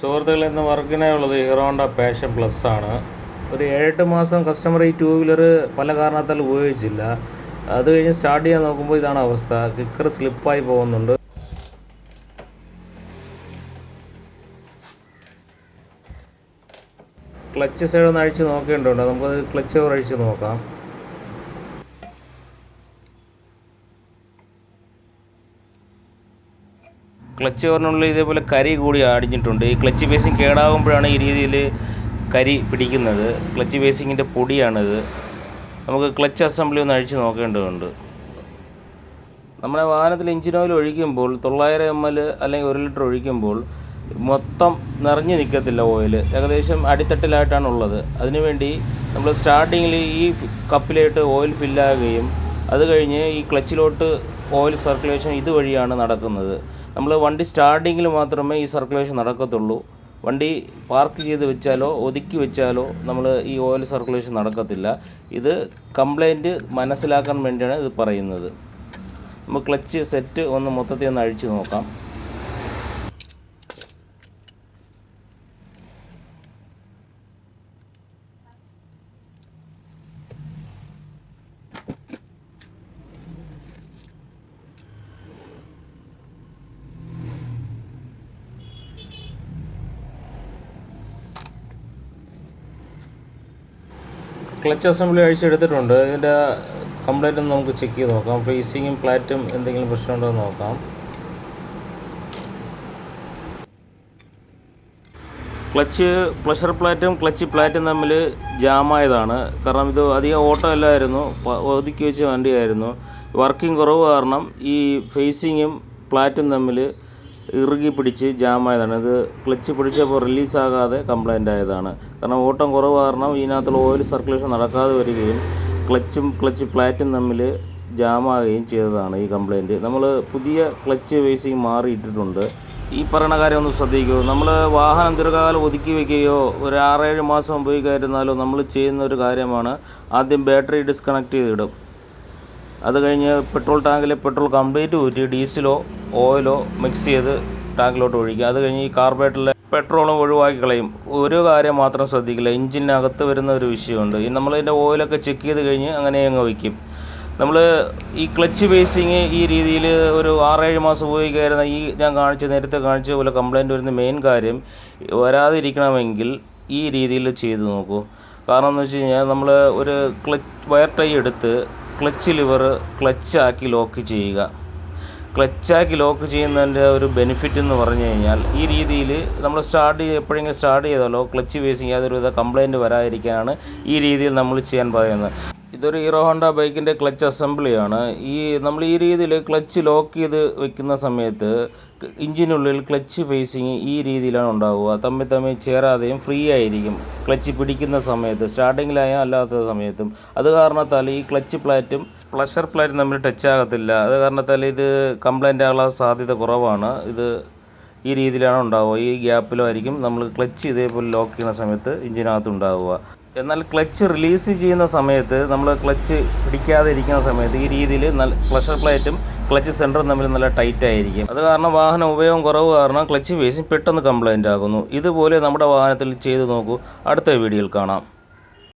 സുഹൃത്തുക്കൾ ഇന്ന് വർക്കിനായുള്ളത് ഹീറോണ്ട passion plus ആണ്. ഒരു ഏഴെട്ട് മാസം കസ്റ്റമർ ഈ ടൂ വീലർ പല കാരണത്താൽ ഉപയോഗിച്ചില്ല. അത് കഴിഞ്ഞ് സ്റ്റാർട്ട് ചെയ്യാൻ നോക്കുമ്പോൾ ഇതാണ് അവസ്ഥ. കിക്കർ സ്ലിപ്പായി പോകുന്നുണ്ട്. ക്ലച്ച് സൈഡ് ഒന്ന് അഴിച്ച് നോക്കേണ്ടതുണ്ട്. നമുക്കത് ക്ലച്ച് അഴിച്ച് നോക്കാം. ക്ലച്ച് കവറിനുള്ളിൽ ഇതേപോലെ കരി കൂടി അടിഞ്ഞിട്ടുണ്ട്. ഈ ക്ലച്ച് ബേസിങ് കേടാകുമ്പോഴാണ് ഈ രീതിയിൽ കരി പിടിക്കുന്നത്. ക്ലച്ച് ബേസിങ്ങിന്റെ പൊടിയാണിത്. നമുക്ക് ക്ലച്ച് അസംബ്ലി ഒന്ന് അഴിച്ച് നോക്കേണ്ടതുണ്ട്. നമ്മുടെ വാഹനത്തിൽ എഞ്ചിൻ ഓയിൽ ഒഴിക്കുമ്പോൾ തൊള്ളായിരം എം എൽ അല്ലെങ്കിൽ ഒരു ലിറ്റർ ഒഴിക്കുമ്പോൾ മൊത്തം നിറഞ്ഞു നിൽക്കത്തില്ല ഓയിൽ. ഏകദേശം അടിത്തട്ടിലായിട്ടാണ് ഉള്ളത് അതിനുവേണ്ടി നമ്മൾ സ്റ്റാർട്ടിങ്ങിൽ ഈ കപ്പിലായിട്ട് ഓയിൽ ഫില്ലാകുകയും അത് കഴിഞ്ഞ് ഈ ക്ലച്ചിലോട്ട് ഓയിൽ സർക്കുലേഷൻ ഇതുവഴിയാണ് നടക്കുന്നത്. നമ്മൾ വണ്ടി സ്റ്റാർട്ടിങ്ങിൽ മാത്രമേ ഈ സർക്കുലേഷൻ നടക്കത്തുള്ളൂ. വണ്ടി പാർക്ക് ചെയ്ത് വെച്ചാലോ ഒതുക്കി വെച്ചാലോ നമ്മൾ ഈ ഓയിൽ സർക്കുലേഷൻ നടക്കത്തില്ല. ഇത് കംപ്ലൈന്റ് മനസ്സിലാക്കാൻ വേണ്ടിയാണ് ഇത് പറയുന്നത്. നമ്മൾ ക്ലച്ച് സെറ്റ് ഒന്ന് മൊത്തത്തിൽ ഒന്ന് അഴിച്ചു നോക്കാം. ക്ലച്ച് അസംബ്ലി അഴിച്ചെടുത്തിട്ടുണ്ട്. ഇതിന്റെ കംപ്ലൈന്റ് ഒന്ന് നമുക്ക് ചെക്ക് ചെയ്ത് നോക്കാം. ഫേസിങ്ങും പ്ലാറ്റും എന്തെങ്കിലും പ്രശ്നമുണ്ടോ എന്ന് നോക്കാം. ക്ലച്ച് പ്ലഷർ പ്ലാറ്റും ക്ലച്ച് പ്ലാറ്റും തമ്മിൽ ജാമായതാണ്. കാരണം ഇത് അധികം ഓട്ടം അല്ലായിരുന്നു. ഒതുക്കി വെച്ച വണ്ടിയായിരുന്നു. വർക്കിംഗ് കുറവ് കാരണം ഈ ഫേസിങ്ങും പ്ലാറ്റും തമ്മിൽ ഇറുകി പിടിച്ച് ജാമായതാണ്. ഇത് ക്ലച്ച് പിടിച്ചപ്പോൾ റിലീസാകാതെ കംപ്ലൈന്റ് ആയതാണ്. കാരണം ഓട്ടം കുറവ് കാരണം ഇതിനകത്തുള്ള ഓയിൽ സർക്കുലേഷൻ നടക്കാതെ വരികയും ക്ലച്ചും ക്ലച്ച് പ്ലാറ്റും തമ്മിൽ ജാമാകുകയും ചെയ്തതാണ് ഈ കംപ്ലൈന്റ് നമ്മൾ പുതിയ ക്ലച്ച് വേസിങ് മാറിയിട്ടിട്ടുണ്ട്. ഈ പറയണ കാര്യം ഒന്ന് ശ്രദ്ധിക്കൂ. നമ്മൾ വാഹനം ദീർഘകാലം ഒതുക്കി വയ്ക്കുകയോ ഒരു ആറേഴ് മാസം ഉപയോഗിക്കാതിരുന്നാലോ നമ്മൾ ചെയ്യുന്ന ഒരു കാര്യമാണ് ആദ്യം ബാറ്ററി ഡിസ്കണക്ട് ചെയ്തിടും അത് കഴിഞ്ഞ് പെട്രോൾ ടാങ്കിലെ പെട്രോൾ കംപ്ലീറ്റ് ഊറ്റി ഡീസലോ ഓയിലോ മിക്സ് ചെയ്ത് ടാങ്കിലോട്ട് ഒഴിക്കുക. അത് കഴിഞ്ഞ് ഈ കാർബേറ്ററിലെ പെട്രോളും ഒഴിവാക്കി കളയും. ഒരു കാര്യം മാത്രം ശ്രദ്ധിക്കില്ല. എഞ്ചിനകത്ത് വരുന്ന ഒരു വിഷയമുണ്ട്. ഈ നമ്മളിതിന്റെ ഓയിലൊക്കെ ചെക്ക് ചെയ്ത് കഴിഞ്ഞ് അങ്ങനെ അങ്ങ് വയ്ക്കും നമ്മൾ ഈ ക്ലച്ച് ബേസിങ് ഈ രീതിയിൽ ഒരു ആറേഴ് മാസം ഉപയോഗിക്കായിരുന്ന ഈ ഞാൻ കാണിച്ച നേരത്തെ കാണിച്ച പോലെ കംപ്ലൈന്റ് വരുന്ന മെയിൻ കാര്യം വരാതിരിക്കണമെങ്കിൽ ഈ രീതിയിൽ ചെയ്ത് നോക്കൂ. കാരണം എന്ന് വെച്ച് കഴിഞ്ഞാൽ നമ്മൾ ഒരു ക്ലച്ച് വയർ ടൈ എടുത്ത് ക്ലച്ച് ലിവർ ക്ലച്ചാക്കി ലോക്ക് ചെയ്യുക. ക്ലച്ചാക്കി ലോക്ക് ചെയ്യുന്നതിന്റെ ഒരു ബെനിഫിറ്റ് എന്ന് പറഞ്ഞു കഴിഞ്ഞാൽ ഈ രീതിയിൽ നമ്മൾ സ്റ്റാർട്ട് ചെയ്ത് എപ്പോഴെങ്കിലും സ്റ്റാർട്ട് ചെയ്താലോ ക്ലച്ച് ഫേസിങ് യാതൊരുവിധ കംപ്ലൈന്റ് വരാതിരിക്കാനാണ് ഈ രീതിയിൽ നമ്മൾ ചെയ്യാൻ പറയുന്നത്. ഇതൊരു ഹീറോ ഹോണ്ട ബൈക്കിന്റെ ക്ലച്ച് അസംബ്ലിയാണ് ഈ നമ്മൾ ഈ രീതിയിൽ ക്ലച്ച് ലോക്ക് ചെയ്ത് വെക്കുന്ന സമയത്ത് ഇഞ്ചിനുള്ളിൽ ക്ലച്ച് ഫേസിങ് ഈ രീതിയിലാണ് ഉണ്ടാവുക. തമ്മിൽ തമ്മിൽ ചേരാതെയും ഫ്രീ ആയിരിക്കും ക്ലച്ച് പിടിക്കുന്ന സമയത്ത് സ്റ്റാർട്ടിങ്ങിലായാലും അല്ലാത്ത സമയത്തും. അത് കാരണത്താൽ ഈ ക്ലച്ച് പ്ലാറ്റും പ്ലഷർ പ്ലേറ്റ് നമ്മൾ ടച്ച് ആകത്തില്ല. അത് കാരണത്താൽ ഇത് കംപ്ലൈന്റ് ആകാനുള്ള സാധ്യത കുറവാണ്. ഇത് ഈ രീതിയിലാണ് ഉണ്ടാവുക. ഈ ഗ്യാപ്പിലായിരിക്കും നമ്മൾ ക്ലച്ച് ഇതേപോലെ ലോക്ക് ചെയ്യുന്ന സമയത്ത് ഇഞ്ചിനകത്ത് ഉണ്ടാവുക. എന്നാൽ ക്ലച്ച് റിലീസ് ചെയ്യുന്ന സമയത്ത് നമ്മൾ ക്ലച്ച് പിടിക്കാതെ ഇരിക്കുന്ന സമയത്ത് ഈ രീതിയിൽ നല്ല പ്ലഷർ പ്ലേറ്റും ക്ലച്ച് സെന്ററും തമ്മിൽ നല്ല ടൈറ്റ് ആയിരിക്കും. അത് കാരണം വാഹന ഉപയോഗം കുറവ് കാരണം ക്ലച്ച് വേസിങ് പെട്ടെന്ന് കംപ്ലൈന്റ് ആകുന്നു. ഇതുപോലെ നമ്മുടെ വാഹനത്തിൽ ചെയ്തു നോക്കൂ. അടുത്ത വീഡിയോയിൽ കാണാം.